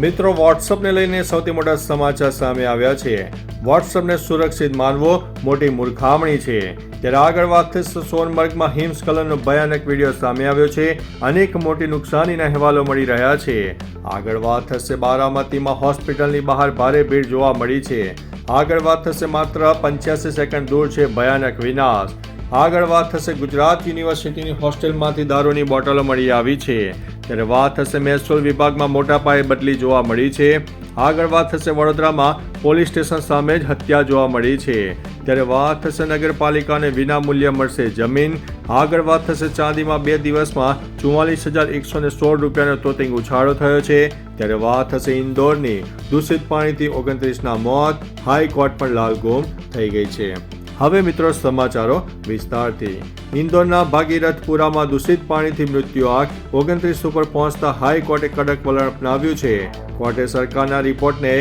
મિત્રો વોટ્સઅપને લઈને સૌથી મોટા સમાચાર સામે આવ્યા છે. વોટ્સઅપને સુરક્ષિત માનવો મોટી મૂર્ખામણી છે. ત્યારે આગળ વાત થશે સોનમર્ગમાં હિમસ્ખલનનો ભયાનક વીડિયો સામે આવ્યો છે. અનેક મોટી નુકસાનીના અહેવાલો મળી રહ્યા છે. આગળ વાત થશે બારામતીમાં હોસ્પિટલની બહાર ભારે ભીડ જોવા મળી છે. આગળ વાત થશે માત્ર પંચ્યાસી સેકન્ડ દૂર છે ભયાનક વિનાશ. આગળ વાત થશે ગુજરાત યુનિવર્સિટીની હોસ્ટેલમાંથી દારૂની બોટલો મળી આવી છે. ત્યારે વાત થશે મહેસૂલ વિભાગમાં મોટા પાયે બદલી જોવા મળી છે. આગળ વાત થશે વડોદરામાં પોલીસ સ્ટેશન સામે જ હત્યા જોવા મળી છે. ત્યારે વાત થશે નગરપાલિકાને વિના મૂલ્ય મળશે જમીન. આગળ વાત થશે ચાંદીમાં બે દિવસમાં ચુમ્માલીસ હજાર એકસો ને સોળ રૂપિયાનો તોતિંગ ઉછાળો થયો છે. ત્યારે વાત થશે ઇન્દોરની. દૂષિત પાણીથી ઓગણત્રીસના મોત. હાઈકોર્ટ પણ લાલગોમ થઈ ગઈ છે. હવે મિત્રો સમાચારો વિસ્તારથી. ઇન્દોરના ભાગીરથપુરામાં દૂષિત પાણીથી મૃત્યુ આંક ઓગણત્રીસ ઉપર પહોંચતા હાઈકોર્ટે કડક વલણ અપનાવ્યું છે. કોર્ટે સરકારના રિપોર્ટને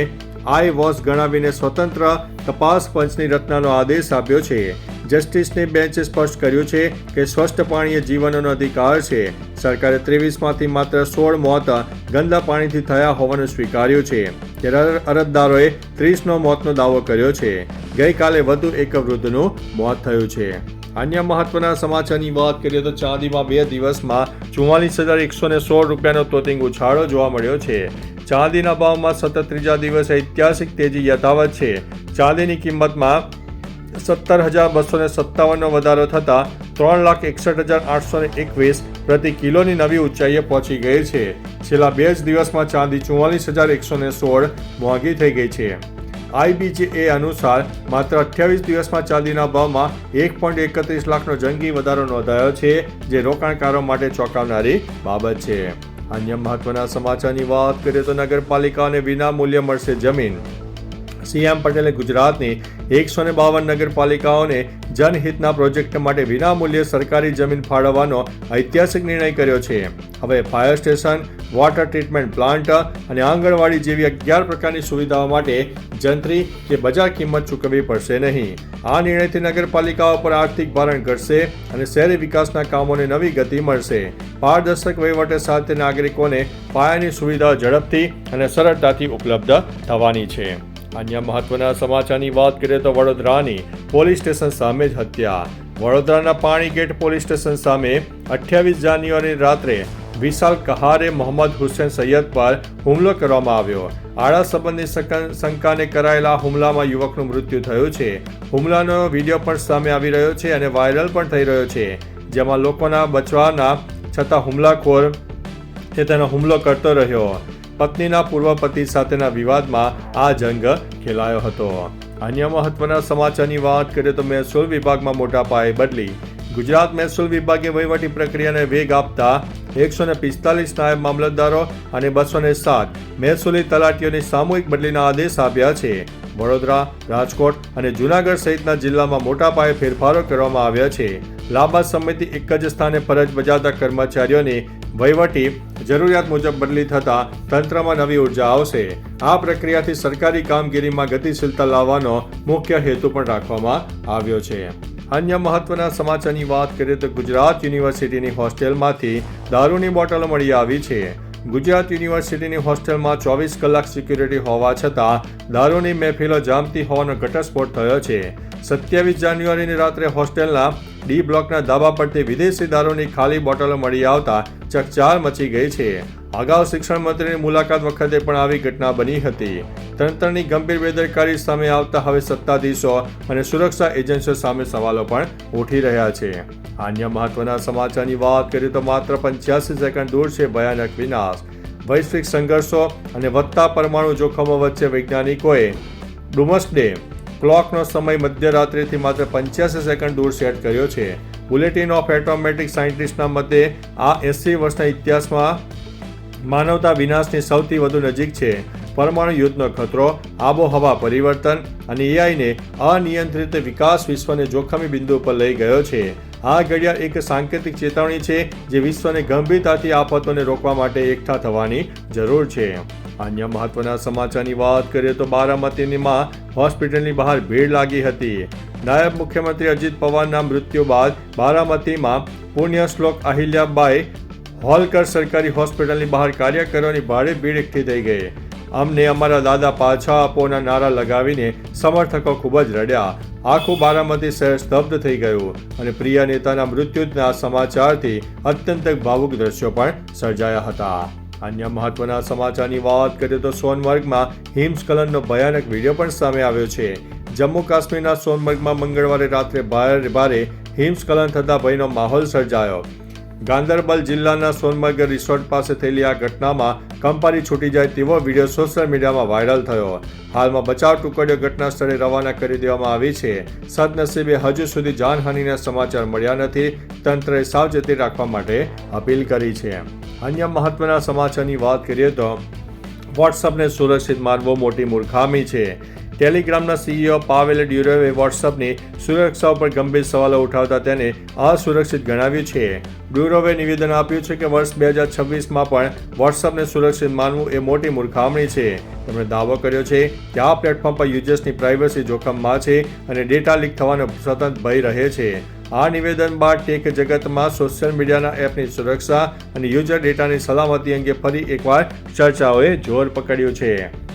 આઈ વોશ ગણાવીને સ્વતંત્ર તપાસ પંચની રચનાનો આદેશ આપ્યો છે. જસ્ટિસની બેન્ચે સ્પષ્ટ કર્યું છે કે સ્વચ્છ પાણી જીવનનો અધિકાર છે. સરકારે ત્રેવીસમાંથી માત્ર સોળ મોત ગંદા પાણીથી થયા હોવાનું સ્વીકાર્યું છે. ત્યારે અરજદારોએ ત્રીસનો મોતનો દાવો કર્યો છે. ગઈકાલે વધુ એક વૃદ્ધનું મોત થયું છે. અન્ય મહત્વના સમાચારની વાત કરીએ તો ચાંદીમાં બે દિવસમાં ચુમ્માલીસ હજાર એકસો ને સોળ રૂપિયાનો તોતિંગ ઉછાળો જોવા મળ્યો છે. ચાંદીના ભાવમાં સતત ત્રીજા દિવસે ઐતિહાસિક તેજી યથાવત છે. ચાંદીની કિંમતમાં સત્તર હજાર બસો ને સત્તાવનનો વધારો થતાં ત્રણ લાખ એકસઠ હજાર આઠસો ને એકવીસ પ્રતિ કિલોની નવી ઊંચાઈએ પહોંચી ગઈ છે. છેલ્લા બે જ દિવસમાં ચાંદી ચુમ્માલીસ હજાર એકસો ને સોળ મોંઘી થઈ ગઈ છે. આઈબીજે અનુસાર, માત્ર અઠ્યાવીસ દિવસમાં ચાંદીના ભાવમાં એક પોઈન્ટ એકત્રીસ લાખનો જંગી વધારો નોંધાયો છે, જે રોકાણકારો માટે ચોંકાવનારી બાબત છે. અન્ય મહત્વના સમાચારની વાત કરીએ તો નગરપાલિકાને વિના મૂલ્યે મળશે જમીન. સીએમ પટેલે ગુજરાતની એકસો ને બાવન નગરપાલિકાઓને જનહિતના પ્રોજેક્ટ માટે વિનામૂલ્યે સરકારી જમીન ફાળવવાનો ઐતિહાસિક નિર્ણય કર્યો છે. હવે fire station, water treatment plant અને આંગણવાડી જેવી અગિયાર પ્રકારની સુવિધાઓ માટે જંત્રી કે બજાર કિંમત ચૂકવવી પડશે નહીં. આ નિર્ણયથી નગરપાલિકાઓ પર આર્થિક ભારણ ઘટશે અને શહેરી વિકાસના કામોને નવી ગતિ મળશે. પારદર્શક વહીવટ સાથે નાગરિકોને પાયાની સુવિધાઓ ઝડપથી અને સરળતાથી ઉપલબ્ધ થવાની છે. અન્ય મહત્વના સમાચારની વાત કરીએ તો વડોદરાની પોલીસ સ્ટેશન સામે જ હત્યા. વડોદરાના પાણીગેટ પોલીસ સ્ટેશન સામે અઠ્યાવીસ જાન્યુઆરી રાત્રે વિશાલ કહારે, મોહમ્મદ હુસેન સૈયદ પર હુમલો કરવામાં આવ્યો. આડા સંબંધી શંકાને કરાયેલા હુમલામાં યુવકનું મૃત્યુ થયું છે. હુમલાનો વીડિયો પણ સામે આવી રહ્યો છે અને વાયરલ પણ થઈ રહ્યો છે. જેમાં લોકોના બચવાના છતાં હુમલાખોર તે તેનો હુમલો કરતો રહ્યો. પત્નીના પૂર્વ પતિ સાથેના વિવાદમાં આ જંગ ખેલાયો હતો. અન્ય મહત્વના સમાચારની વાત કરીએ તો મહેસૂલ વિભાગમાં મોટા પાયે બદલી. ગુજરાત મહેસૂલ વિભાગે વહીવટી પ્રક્રિયાને વેગ આપતા એકસો ને પિસ્તાલીસ નાયબ મામલતદારો અને બસો ને સાત મહેસૂલી તલાટીઓની સામૂહિક બદલીના આદેશ આપ્યા છે. વડોદરા, રાજકોટ અને જૂનાગઢ સહિતના જિલ્લામાં મોટા પાયે ફેરફારો કરવામાં આવ્યા છે. લાંબા સમયથી એક જ સ્થાને ફરજ બજાવતા કર્મચારીઓની વહીવટી જરૂરિયાત મુજબ બદલી થતાં તંત્રમાં નવી ઊર્જા આવશે. આ પ્રક્રિયાથી સરકારી કામગીરીમાં ગતિશીલતા લાવવાનો મુખ્ય હેતુ પણ રાખવામાં આવ્યો છે. અન્ય મહત્વના સમાચારની વાત કરીએ તો ગુજરાત યુનિવર્સિટીની હોસ્ટેલમાંથી દારૂની બોટલો મળી આવી છે. ગુજરાત યુનિવર્સિટીની હોસ્ટેલમાં ચોવીસ કલાક સિક્યુરિટી હોવા છતાં, દારૂની મહેફિલો જામતી હોવાનો ઘટસ્ફોટ થયો છે. સત્યાવીસ જાન્યુઆરીની રાત્રે હોસ્ટેલના ડી બ્લોકના ધાબા પરથી વિદેશી દારૂની ખાલી બોટલો મળી આવતા ચકચાર મચી ગઈ છે. અગાઉ શિક્ષણ મંત્રીની મુલાકાત વખતે પણ આવી ઘટના બની હતી. તંત્રની ગંભીર બેદરકારી સામે આવતા હવે સત્તાધીશો અને સુરક્ષા એજન્સીઓ સામે સવાલો પણ ઉઠી રહ્યા છે. અન્ય મહત્વના સમાચારની વાત કરીએ તો માત્ર પંચ્યાસી સેકન્ડ દૂર છે ભયાનક વિનાશ. વૈશ્વિક સંઘર્ષો અને વધતા પરમાણુ જોખમો વચ્ચે વૈજ્ઞાનિકોએ ડુમસ ડે ક્લોકનો સમય મધ્યરાત્રિથી માત્ર પંચ્યાસી સેકન્ડ દૂર સેટ કર્યો છે. બુલેટિન ઓફ એટોમેટિક સાયન્ટિસ્ટના મતે આ એસી વર્ષના ઇતિહાસમાં માનવતા વિનાશની સૌથી વધુ નજીક છે. પરમાણુ યુદ્ધનો ખતરો, આબોહવા પરિવર્તન અને એઆઈને અનિયંત્રિત વિકાસ વિશ્વને જોખમી બિંદુ પર લઈ ગયો છે. આ ઘડિયાળ એક સાંકેતિક ચેતવણી છે જે વિશ્વને ગંભીરતાથી આફતોને રોકવા માટે એકઠા થવાની જરૂર છે. અન્ય મહત્વના સમાચારની વાત કરીએ તો બારામતીમાં હોસ્પિટલની બહાર ભીડ લાગી હતી. નાયબ મુખ્યમંત્રી અજીત પવારના મૃત્યુ બાદ બારામતીમાં પુણ્ય શ્લોક અહિલ્યાબાઈ હોલકર સરકારી હોસ્પિટલની બહાર કાર્યકરોની ભારે ભીડ એકઠી થઈ ગઈ. અમને અમારા દાદા પાછા આપોના નારા લગાવીને સમર્થકો ખૂબ જ રડ્યા. આખું બારામતી શહેર સ્તબ્ધ થઈ ગયું અને પ્રિય નેતાના મૃત્યુના સમાચારથી અત્યંત ભાવુક દ્રશ્યો પણ સર્જાયા હતા. અન્ય મહત્વના સમાચારની વાત કરીએ તો સોનમર્ગમાં હિમસ્ખલનનો ભયાનક વીડિયો પણ સામે આવ્યો છે. જમ્મુ કાશ્મીરના સોનમર્ગમાં મંગળવારે રાત્રે ભારે ભારે હિમસ્ખલન થતા ભયનો માહોલ સર્જાયો. ગાંદરબલ જિલ્લાના સોનમર્ગ રિસોર્ટ પાસે થયેલી આ ઘટનામાં કંપાની છૂટી જાય તેવો વીડિયો સોશિયલ મીડિયામાં વાયરલ થયો. હાલમાં બચાવ ટુકડીઓ ઘટના સ્થળે રવાના કરી દેવામાં આવી છે. સદનસીબે હજુ સુધી જાનહાનિના સમાચાર મળ્યા નથી. તંત્રએ સાવચેતી રાખવા માટે અપીલ કરી છે. અન્ય મહત્વના સમાચારની વાત કરીએ તો, વોટ્સઅપને સુરક્ષિત માનવો મોટી મૂર્ખામી છે. ટેલિગ્રામના સીઈઓ પાવેલ ડ્યુરેવે વોટ્સઅપની સુરક્ષા ઉપર ગંભીર સવાલો ઉઠાવતા તેને અસુરક્ષિત ગણાવ્યું છે. ડ્યુરોવે નિવેદન આપ્યું છે કે વર્ષ બે હજાર છવ્વીસમાં પણ વોટ્સઅપને સુરક્ષિત માનવું એ મોટી મૂર્ખામણી છે. તેમણે દાવો કર્યો છે કે આ પ્લેટફોર્મ પર યુઝર્સની પ્રાઇવસી જોખમમાં છે અને ડેટા લીક થવાનો સતત ભય રહે છે. આ નિવેદન બાદ ટેક જગતમાં સોશિયલ મીડિયાના એપની સુરક્ષા અને યુઝર ડેટાની સલામતી અંગે ફરી એકવાર ચર્ચાઓએ જોર પકડ્યું છે.